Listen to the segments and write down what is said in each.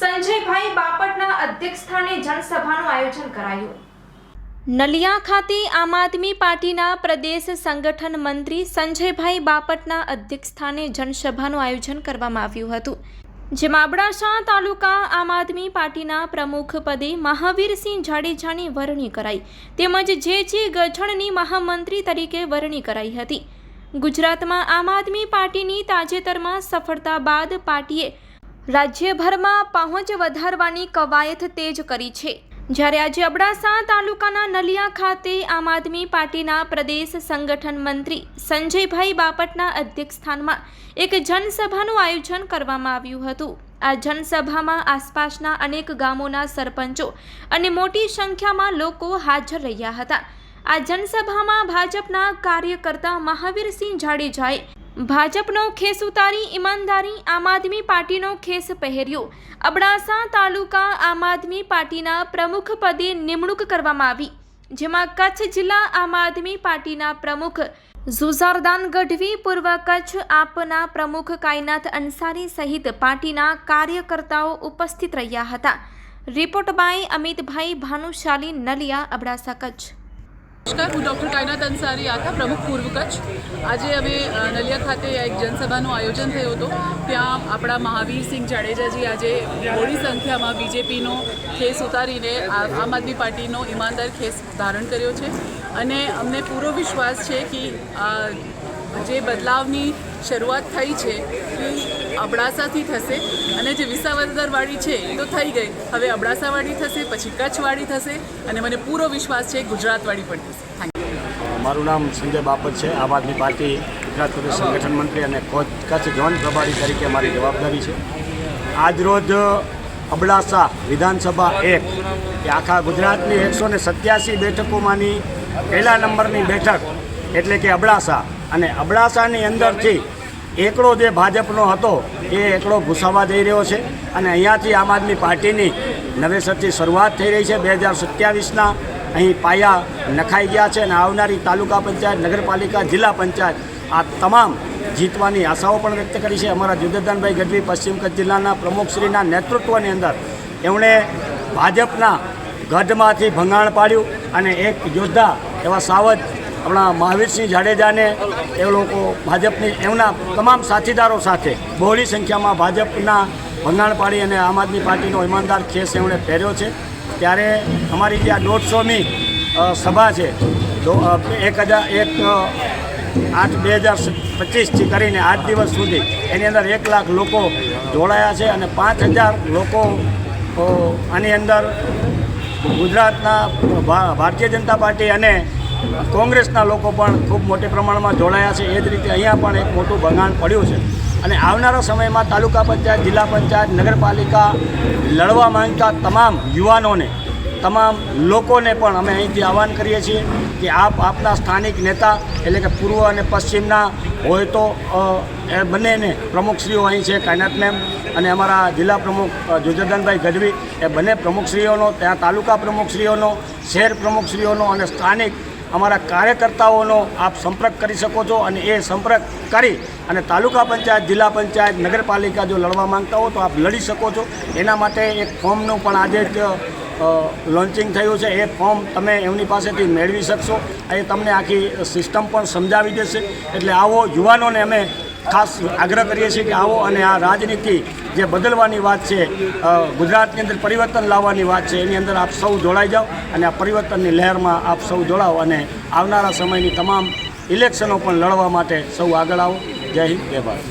સંજયભાઈ બાપટના અધ્યક્ષસ્થાને જનસભાનું આયોજન કરાયું. નલિયા ખાતે આમ આદમી પાર્ટીના પ્રદેશ સંગઠન મંત્રી સંજયભાઈ બાપટના અધ્યક્ષસ્થાને જનસભાનું આયોજન કરવામાં આવ્યું હતું. જેમાં અબડાસા તાલુકા આમ આદમી પાર્ટીના પ્રમુખ પદે મહાવીરસિંહ જાડેજાની વરણી કરાઈ, તેમજ જે જે ગઝણની મહામંત્રી તરીકે વરણી કરાઈ હતી. ગુજરાતમાં આમ આદમી પાર્ટીની તાજેતરમાં સફળતા બાદ પાર્ટીએ રાજ્યભરમાં પહોંચ વધારવાની કવાયત તેજ કરી છે. જ્યારે આજે અબડાસા તાલુકાના નલિયા ખાતે આમ આદમી પાર્ટીના પ્રદેશ સંગઠન મંત્રી સંજયભાઈ બાપટના અધ્યક્ષસ્થાનમાં એક જનસભાનું આયોજન કરવામાં આવ્યું હતું. આ જનસભામાં આસપાસના અનેક ગામોના સરપંચો અને મોટી સંખ્યામાં લોકો હાજર રહ્યા હતા. આ જનસભામાં ભાજપના કાર્યકર્તા મહાવીરસિંહ જાડેજાએ ભાજપનો ખેસ ઉતારી ઈમાનદારી આમ આદમી પાર્ટીનો ખેસ પહેર્યો. અબડાસા તાલુકા આમ આદમી પાર્ટીના પ્રમુખ પદે નિમણૂક કરવામાં આવી, જેમાં કચ્છ જિલ્લા આમ આદમી પાર્ટીના પ્રમુખ ઝુઝારદાન ગઢવી, પૂર્વ કચ્છ આપના પ્રમુખ કાયનાથ અંસારી સહિત પાર્ટીના કાર્યકર્તાઓ ઉપસ્થિત રહ્યા હતા. Report by Amitbhai Bhanushali Naliya, Abdasa Kutch. નમસ્કાર, હું ડૉક્ટર કાયનાત અંસારી આખા પ્રમુખ પૂર્વ કચ્છ. આજે અમે નલિયા ખાતે એક જનસભાનું આયોજન થયું હતું. ત્યાં આપણા મહાવીરસિંહ જાડેજાજી આજે મોટી સંખ્યામાં બીજેપીનો ખેસ ઉતારીને આમ આદમી પાર્ટીનો ઈમાનદાર ખેસ ધારણ કર્યો છે. અને અમને પૂરો વિશ્વાસ છે કે જે બદલાવની શરૂઆત થઈ છે એ અબડાસાથી થશે. અને જે વિસાવદરવાળી છે, એ તો થઈ ગઈ. હવે અબડાસાવાળી થશે, પછી કચ્છવાળી થશે, અને મને પૂરો વિશ્વાસ છે, ગુજરાતવાળી પણ થશે. મારું નામ સંજય બાપત છે. આમ આદમી પાર્ટી, ગુજરાત પ્રદેશ સંગઠન મંત્રી અને કોચ કચ્છ ઝોન પ્રભારી તરીકે મારી જવાબદારી છે. આજરોજ અબડાસા વિધાનસભા એક, કે આખા ગુજરાતની એકસો ને સત્યાસી બેઠકોમાંની પહેલા નંબરની બેઠક, એટલે કે અબડાસા. અને અબડાસાની અંદરથી એકડો જે ભાજપનો હતો, એ એકડો ઘૂસાવા જઈ રહ્યો છે અને અહીંયાથી આમ આદમી પાર્ટીની નવેસરથી શરૂઆત થઈ રહી છે. બે હજાર સત્યાવીસના અહીં પાયા નખાઈ ગયા છે અને આવનારી તાલુકા પંચાયત, નગરપાલિકા, જિલ્લા પંચાયત આ તમામ જીતવાની આશાઓ પણ વ્યક્ત કરી છે. અમારા જુદેદાનભાઈ ગઢવી પશ્ચિમ કચ્છ જિલ્લાના પ્રમુખશ્રીના નેતૃત્વની અંદર એમણે ભાજપના ગઢમાંથી ભંગાણ પાડ્યું અને એક યોદ્ધા એવા સાવજ આપણા મહાવીરસિંહ જાડેજાને એ લોકો ભાજપની, એમના તમામ સાથીદારો સાથે બહોળી સંખ્યામાં ભાજપના ભંગાણ પાડી અને આમ આદમી પાર્ટીનો ઈમાનદાર ખેસ એમણે પહેર્યો છે. ત્યારે અમારી જે આ દોઢસોમી સભા છે એક હજાર, એક આઠ, બે હજાર પચીસથી કરીને આઠ દિવસ સુધી એની અંદર એક લાખ લોકો જોડાયા છે અને પાંચ હજાર લોકો આની અંદર ગુજરાતના ભારતીય જનતા પાર્ટી અને કોંગ્રેસના લોકો પણ ખૂબ મોટી પ્રમાણમાં જોડાયા છે. એ જ રીતે અહીંયા પણ એક મોટું ભંગાણ પડ્યું છે. અને આવનારા સમયમાં તાલુકા પંચાયત, જિલ્લા પંચાયત, નગરપાલિકા લડવા માંગતા તમામ યુવાનોને, તમામ લોકોને પણ અમે અહીંથી આહવાન કરીએ છીએ કે આપ આપના સ્થાનિક નેતા એટલે કે પૂર્વ અને પશ્ચિમના હોય તો એ બંનેને પ્રમુખશ્રીઓ અહીં છે, કાયનાત મેમ અને અમારા જિલ્લા પ્રમુખ જુજરદાનભાઈ ગઢવી, એ બંને પ્રમુખશ્રીઓનો, ત્યાં તાલુકા પ્રમુખશ્રીઓનો, શહેર પ્રમુખશ્રીઓનો અને સ્થાનિક અમારા કાર્યકર્તાઓનો આપ સંપર્ક કરી શકો છો અને એ સંપર્ક કરી અને તાલુકા પંચાયત, જિલ્લા પંચાયત, નગરપાલિકા જો લડવા માંગતા હો તો આપ લડી શકો છો. એના માટે એક ફોર્મનું પણ આજે જ લોન્ચિંગ થયું છે. એ ફોર્મ તમે એમની પાસેથી મેળવી શકશો. એ તમને આખી સિસ્ટમ પણ સમજાવી દેશે. એટલે આવો યુવાનોને અમે ખાસ આગ્રહ કરીએ છીએ કે આવો અને આ રાજનીતિ જે બદલવાની વાત છે ગુજરાતની અંદર પરિવર્તન લાવવાની વાત છે, એની અંદર આપ સૌ જોડાઈ જાઓ અને આ પરિવર્તનની લહેરમાં આપ સૌ જોડાઓ અને આવનારા સમયની તમામ ઇલેક્શનો પણ લડવા માટે સૌ આગળ આવો. જય હિન્દ, જય ભારત.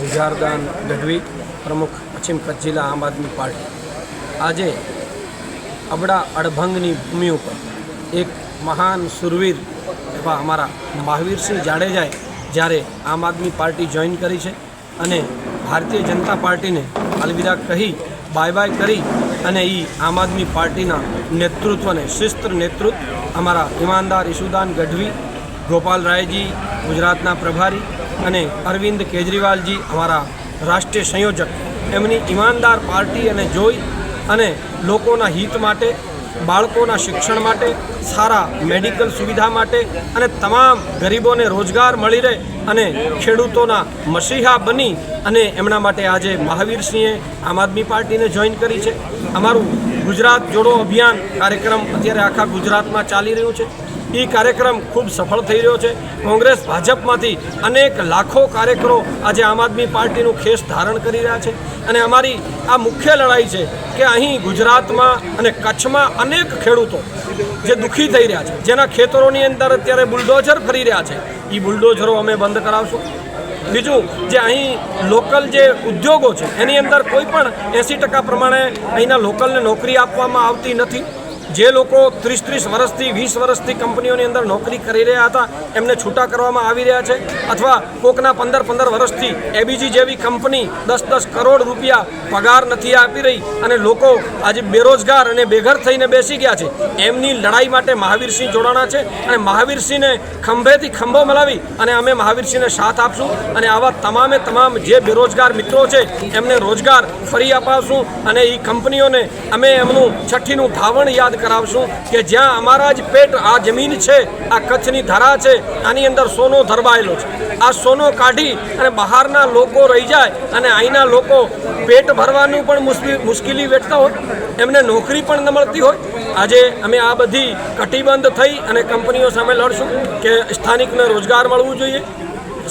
જુજારદાન ગઢવી, પ્રમુખ પશ્ચિમ કચ્છ જિલ્લા આમ આદમી પાર્ટી. આજે અબડા અડભંગની ભૂમિ ઉપર એક મહાન સુરવીર એવા અમારા મહાવીરસિંહ જાડેજાએ જ્યારે આમ આદમી પાર્ટી જોઈન કરી છે અને ભારતીય જનતા પાર્ટીને અલવિદા કહી બાય બાય કરી અને એ આમ આદમી પાર્ટીના નેતૃત્વને શિસ્ત નેતૃત્વ અમારા ઈમાનદાર ઈશુદાન ગઢવી, ગોપાલ રાયજી, ગુજરાતના પ્રભારી અને અરવિંદ કેજરીવાલજી અમારા રાષ્ટ્રીય સંયોજક. એમની ઈમાનદાર પાર્ટી અને જોઈ અને લોકોના હિત માટે બાળકોના શિક્ષણ માટે, સારા મેડિકલ સુવિધા માટે અને તમામ ગરીબોને રોજગાર મળી રહે અને ખેડૂતોના મસીહા બની અને એમના માટે આજે મહાવીરસિંહે આમ આદમી પાર્ટીને જોઈન કરી છે. અમારું ગુજરાત જોડો અભિયાન કાર્યક્રમ અત્યારે આખા ગુજરાતમાં ચાલી રહ્યું છે. એ કાર્યક્રમ ખૂબ સફળ થઈ રહ્યો છે. કોંગ્રેસ ભાજપમાંથી અનેક લાખો કાર્યકરો આજે આમ આદમી પાર્ટીનું ખેસ ધારણ કરી રહ્યા છે. અને અમારી આ મુખ્ય લડાઈ છે કે અહીં ગુજરાતમાં અને કચ્છમાં અનેક ખેડૂતો જે દુઃખી થઈ રહ્યા છે, જેના ખેતરોની અંદર અત્યારે બુલડોઝર ફરી રહ્યા છે એ બુલડોઝરો અમે બંધ કરાવશું. બીજું, જે અહીં લોકલ જે ઉદ્યોગો છે, એની અંદર કોઈ પણ એંસી ટકા પ્રમાણે અહીંના લોકલને નોકરી આપવામાં આવતી નથી. જે લોકો ત્રીસ ત્રીસ વર્ષથી, વીસ વર્ષથી કંપનીઓની અંદર નોકરી કરી રહ્યા હતા, એમને છૂટા કરવામાં આવી રહ્યા છે. અથવા કોકના પંદર પંદર વર્ષથી એબીજી જેવી કંપની દસ દસ કરોડ રૂપિયા પગાર નથી આપી રહી અને લોકો આજે બેરોજગાર અને બેઘર થઈને બેસી ગયા છે. એમની લડાઈ માટે મહાવીરસિંહ જોડાણા છે અને મહાવીરસિંહને ખંભેથી ખંભો મલાવી અને અમે મહાવીરસિંહને સાથ આપશું અને આવા તમામે તમામ જે બેરોજગાર મિત્રો છે, એમને રોજગાર ફરી અપાવશું અને એ કંપનીઓને અમે એમનું છઠ્ઠીનું ધાવણ યાદ કરાવશું કે જ્યાં અમારા જ પેટ આ જમીન છે, આ કચ્છની ધરા છે, આની અંદર સોનો ધરબાયેલો છે. આ સોનો કાઢી અને બહારના લોકો રહી જાય અને અહીંના લોકો પેટ ભરવાનું પણ મુશ્કેલી વેઠતા હોય, એમને નોકરી પણ ન મળતી હોય. આજે અમે આ બધી કટિબંધ થઈ અને કંપનીઓ સામે લડશું કે સ્થાનિકને રોજગાર મળવું જોઈએ,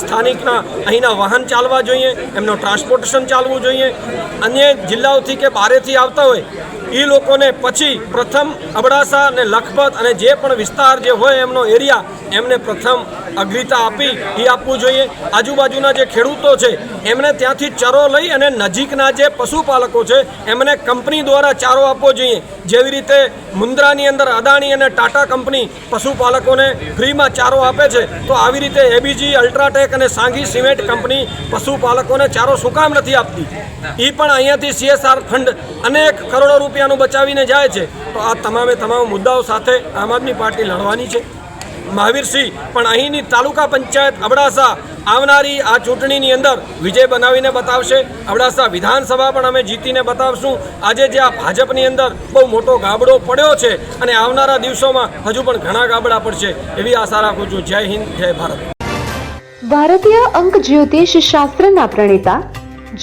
સ્થાનિકના અહીંના વાહન ચાલવા જોઈએ, એમનો ટ્રાન્સપોર્ટેશન ચાલવું જોઈએ. અન્ય જિલ્લાઓથી કે બારેથી આવતા હોય એ લોકોને પછી પ્રથમ અબડાસા અને લખપત અને જે પણ વિસ્તાર જે હોય એમનો એરિયા એમને પ્રથમ અગ્રતા આપી એ આપવું જોઈએ. આજુબાજુના જે ખેડૂતો છે, એમને ત્યાંથી ચરો લઈ અને નજીકના જે પશુપાલકો છે, એમને કંપની દ્વારા ચારો આપવો જોઈએ. જેવી રીતે મુન્દ્રાની અંદર અદાણી અને ટાટા કંપની પશુપાલકોને ફ્રીમાં ચારો આપે છે, તો આવી રીતે એબીજી, અલ્ટ્રાટેક અને સાંઘી સિમેન્ટ કંપની પશુપાલકોને ચારો શું કામ નથી આપતી? એ પણ અહીંયાથી સીએસઆર ફંડ અનેક કરોડો રૂપિયાનું બચાવીને જાય છે, તો આ તમામે તમામ મુદ્દાઓ સાથે આમ આદમી પાર્ટી લડવાની છે. મહાવીરસિંહ, પણ અહીંની તાલુકા પંચાયત અબડાસા આવનારી આ ચૂંટણીની અંદર વિજય બનાવીને બતાવશે. અબડાસા વિધાનસભા પણ અમે જીતીને બતાવશું. આજે જે આ ભાજપની અંદર બહુ મોટો ગાબડો પડ્યો છે અને આવનારા દિવસોમાં હજુ પણ ઘણા ગાબડા પડશે, એવી આશા રાખું છું. જય હિન્દ, જય ભારત. ભારતીય અંક જ્યોતિષ શાસ્ત્રના પ્રણેતા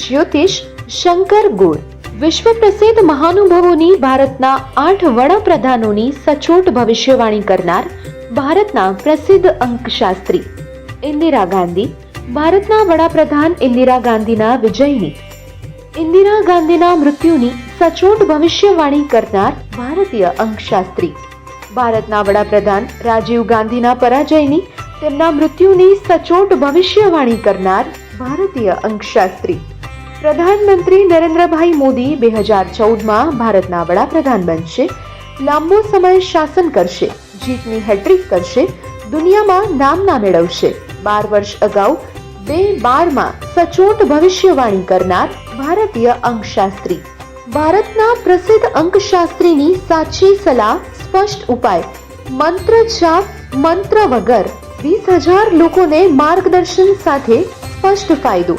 જ્યોતિષ શંકર ગોર વિશ્વ પ્રસિદ્ધ મહાનુભાવોની ભારતના આઠ વડાપ્રધાનોની સચોટ ભવિષ્યવાણી કરનાર ભારતના પ્રસિદ્ધ અંકશાસ્ત્રી ઇન્દિરા ગાંધી, ભારતના વડાપ્રધાન ઇન્દિરા ગાંધીના વિજયની, ઇન્દિરા ગાંધીના મૃત્યુની સચોટ ભવિષ્યવાણી કરનાર ભારતીય અંકશાસ્ત્રી, ભારતના વડાપ્રધાન રાજીવ ગાંધીના પરાજયની તેમના મૃત્યુની સચોટ ભવિષ્યવાણી કરનાર ભારતીય અંકશાસ્ત્રી. પ્રધાનમંત્રી નરેન્દ્રભાઈ મોદી બે હજાર ચૌદમાં ભારતના વડાપ્રધાન બનશે. લાંબો સમય શાસન કરશે. જીતની હેટ્રિક કરશે. દુનિયામાં નામના મેળવશે. બાર વર્ષ અગાઉ બે બારમાં સચોટ ભવિષ્યવાણી કરનાર ભારતીય અંકશાસ્ત્રી. ભારતના પ્રસિદ્ધ અંકશાસ્ત્રીની સાચી સલાહ, સ્પષ્ટ ઉપાય. મંત્ર જાપ, મંત્ર વગર વીસ હજાર લોકોને માર્ગદર્શન સાથે સ્પષ્ટ ફાયદો.